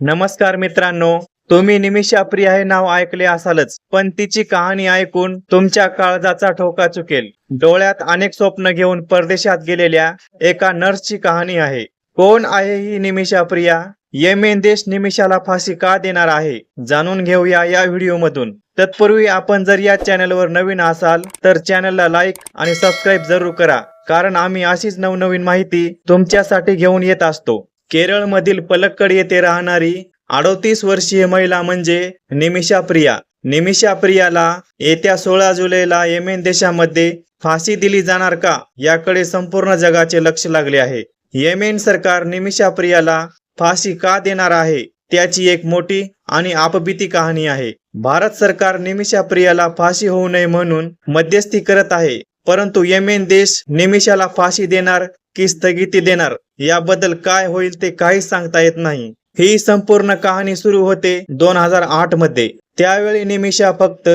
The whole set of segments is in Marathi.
नमस्कार मित्रांनो तुम्ही निमिषा प्रिया हे नाव ऐकले असालच पण तिची कहाणी ऐकून तुमच्या काळजाचा ठोका चुकेल. डोळ्यात अनेक स्वप्न घेऊन परदेशात गेलेल्या एका नर्सची कहाणी आहे. कोण आहे ही निमिषा प्रिया? येमेन देश निमिषाला फाशी का देणार आहे? जाणून घेऊया या व्हिडिओ मधून तत्पूर्वी आपण जर या चॅनलवर नवीन असाल तर चॅनलला लाईक आणि सबस्क्राईब जरूर करा कारण आम्ही अशीच नवनवीन माहिती तुमच्यासाठी घेऊन येत असतो. केरळमधील पलक्कड येथे राहणारी अडोतीस वर्षीय महिला म्हणजे निमिषा प्रिया. निमिषा प्रियाला येत्या सोळा जुलैला येमेन देशामध्ये फाशी दिली जाणार का? याकडे संपूर्ण जगाचे लक्ष लागले आहे. येमेन सरकार निमिषा प्रियाला फाशी का देणार आहे? त्याची एक मोठी आणि आपबीती कहाणी आहे. भारत सरकार निमिषा प्रियाला फाशी होऊ नये म्हणून मध्यस्थी करत आहे. परंतु येमेन देश निमिषाला फाशी देणार की स्थगिती देणार याबद्दल काय होईल ते काहीच सांगता येत नाही. ही संपूर्ण कहाणी सुरू होते दोन हजार आठमध्ये. त्यावेळी निमिषा फक्त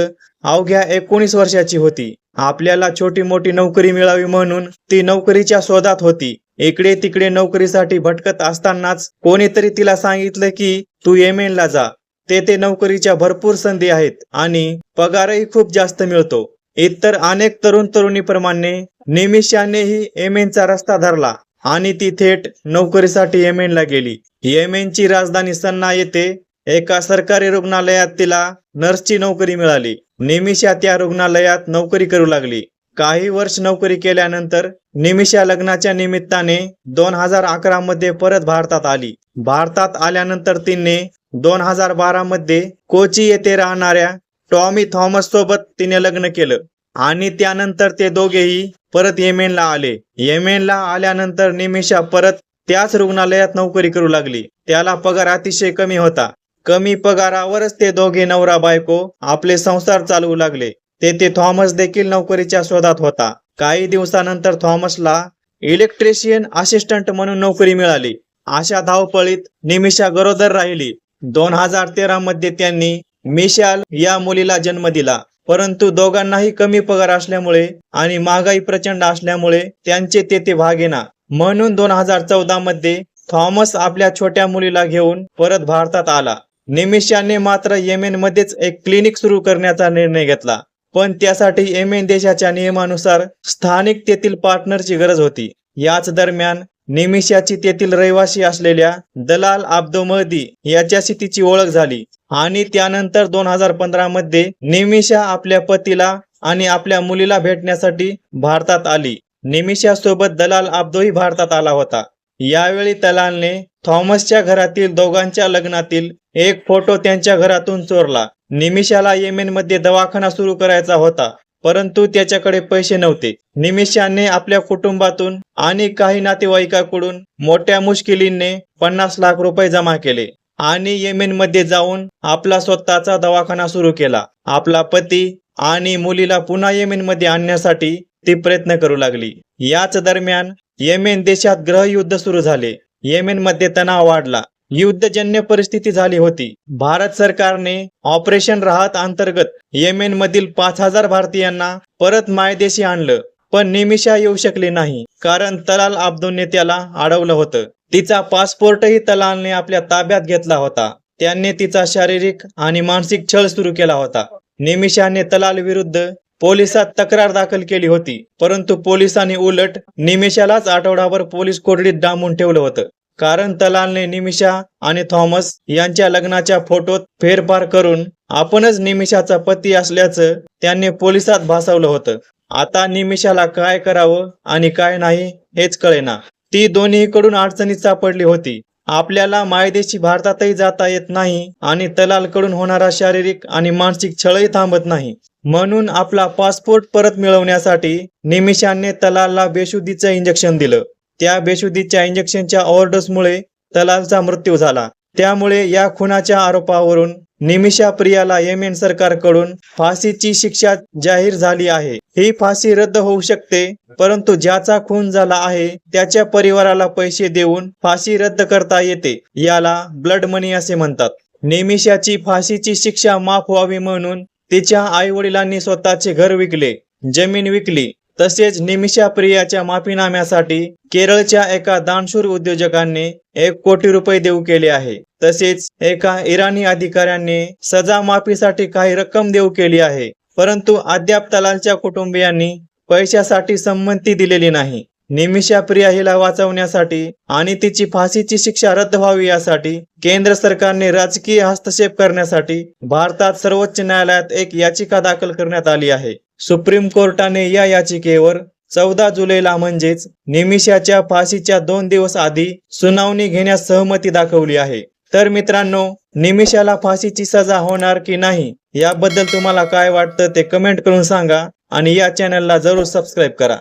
अवघ्या एकोणीस वर्षाची होती. आपल्याला छोटी मोठी नोकरी मिळावी म्हणून ती नोकरीच्या शोधात होती. इकडे तिकडे नोकरीसाठी भटकत असतानाच कोणीतरी तिला सांगितलं की तू येमेनला जा. तेथे नोकरीच्या भरपूर संधी आहेत आणि पगारही खूप जास्त मिळतो. इतर अनेक तरुण तरुणीप्रमाणे निमिषानेही येमेनचा रस्ता धरला आणि ती थेट नोकरीसाठी येमेनला गेली. येमेनची राजधानी सन्ना येथे एका सरकारी रुग्णालयात तिला नर्सची नोकरी मिळाली. निमिषा त्या रुग्णालयात नोकरी करू लागली. काही वर्ष नोकरी केल्यानंतर निमिषा लग्नाच्या निमित्ताने दोन हजार अकरा मध्ये परत भारतात आली. भारतात आल्यानंतर तिने दोन हजार बारा मध्ये कोची येथे राहणाऱ्या टॉमी थॉमस सोबत तिने लग्न केलं. आणि त्यानंतर ते दोघेही परत येमेनला आले. येमेनला आल्यानंतर निमिषा परत त्याच रुग्णालयात नोकरी करू लागली. त्याला पगार अतिशय कमी होता. कमी पगारावरच ते दोघे नवरा बायको आपले संसार चालवू लागले. तेथे थॉमस देखील नोकरीच्या शोधात होता. काही दिवसानंतर थॉमसला इलेक्ट्रिशियन असिस्टंट म्हणून नोकरी मिळाली. अशा धावपळीत निमिषा गरोदर राहिली. दोन हजार तेरा मध्ये त्यांनी मिशाल या मुलीला जन्म दिला. परंतु दोघांनाही कमी पगार असल्यामुळे आणि महागाई प्रचंड असल्यामुळे त्यांचे तेथे भागेना. म्हणून दोन हजार चौदा मध्ये थॉमस आपल्या छोट्या मुलीला घेऊन परत भारतात आला. निमिषाने मात्र येमेन मध्येच एक क्लिनिक सुरू करण्याचा निर्णय घेतला. पण त्यासाठी येमेन देशाच्या नियमानुसार स्थानिक तेथील पार्टनरची गरज होती. याच दरम्यान निमिषाची तेथील रहिवासी असलेल्या दलाल आब्दो महदी याच्याशी तिची ओळख झाली. आणि त्यानंतर दोन हजार पंधरा मध्ये निमिषा आपल्या पतीला आणि आपल्या मुलीला भेटण्यासाठी भारतात आली. निमिषा सोबत दलाल आब्दोही भारतात आला होता. यावेळी दलालने थॉमसच्या घरातील दोघांच्या लग्नातील एक फोटो त्यांच्या घरातून चोरला. निमिषाला येमेनमध्ये दवाखाना सुरू करायचा होता. परंतु त्याच्याकडे पैसे नव्हते. निमिषाने आपल्या कुटुंबातून आणि काही नातेवाईकाकडून मोठ्या मुश्किलीने पन्नास लाख रुपये जमा केले आणि येमेन मध्ये जाऊन आपला स्वतःचा दवाखाना सुरू केला. आपला पती आणि मुलीला पुन्हा येमेन मध्ये आणण्यासाठी ती प्रयत्न करू लागली. याच दरम्यान येमेन देशात ग्रहयुद्ध सुरू झाले. येमेन मध्ये तणाव वाढला. युद्धजन्य परिस्थिती झाली होती. भारत सरकारने ऑपरेशन राहत अंतर्गत येमेन मधील पाच हजार भारतीयांना परत मायदेशी आणलं पण निमिषा येऊ शकली नाही कारण तलाल अब्दूने त्याला अडवलं होतं. तिचा पासपोर्टही तलालने आपल्या ताब्यात घेतला होता. त्यांनी तिचा शारीरिक आणि मानसिक छळ सुरू केला होता. निमिषाने तलाल विरुद्ध पोलिसात तक्रार दाखल केली होती परंतु पोलिसांनी उलट निमिषालाच आठवडाभर पोलीस कोठडीत डांबून ठेवलं होतं. कारण तलालने निमिषा आणि थॉमस यांच्या लग्नाच्या फोटोत फेरफार करून आपणच निमिषाचा पती असल्याचं त्यांनी पोलिसात भासवलं होतं. आता निमिषाला काय करावं आणि काय नाही हेच कळेना. ती दोन्हीकडून अडचणीत सापडली होती. आपल्याला मायदेशी भारतातही जाता येत नाही आणि तलालकडून होणारा शारीरिक आणि मानसिक छळही थांबत नाही. म्हणून आपला पासपोर्ट परत मिळवण्यासाठी निमिषाने तलालला बेशुद्धीचं इंजेक्शन दिलं. त्या बेशुद्धीच्या इंजेक्शनच्या ओव्हरडोसमुळे तलालचा मृत्यू झाला. त्यामुळे या खुनाच्या आरोपावरून निमिषा प्रियाला येमेन सरकारकडून फाशीची शिक्षा जाहीर झाली आहे. ही फाशी रद्द होऊ शकते परंतु ज्याचा खून झाला आहे त्याच्या परिवाराला पैसे देऊन फाशी रद्द करता येते. याला ब्लड मनी असे म्हणतात. निमिषाची फाशीची शिक्षा माफ व्हावी म्हणून तिच्या आई वडिलांनी स्वतःचे घर विकले जमीन विकली तसेच निमिषा प्रियाच्या माफीनाम्यासाठी केरळच्या एका दानशूर उद्योजकांनी एक कोटी रुपये देऊ केले आहे. तसेच एका इराणी अधिकाऱ्यांनी सजा माफीसाठी काही रक्कम देऊ केली आहे. परंतु अद्याप तलालच्या कुटुंबियांनी पैशासाठी संमती दिलेली नाही. निमिषा प्रिया हिला वाचवण्यासाठी आणि तिची फाशीची शिक्षा रद्द व्हावी यासाठी केंद्र सरकारने राजकीय हस्तक्षेप करण्यासाठी भारतात सर्वोच्च न्यायालयात एक याचिका दाखल करण्यात आली आहे. सुप्रीम कोर्टाने या याचिकेवर चौदा जुलैला म्हणजेच निमिषाच्या फाशीच्या दोन दिवस आधी सुनावणी घेण्यास सहमती दाखवली आहे. तर मित्रांनो निमिषाला फाशीची सजा होणार की नाही याबद्दल तुम्हाला काय वाटतं ते कमेंट करून सांगा आणि या चॅनलला जरूर सबस्क्राईब करा.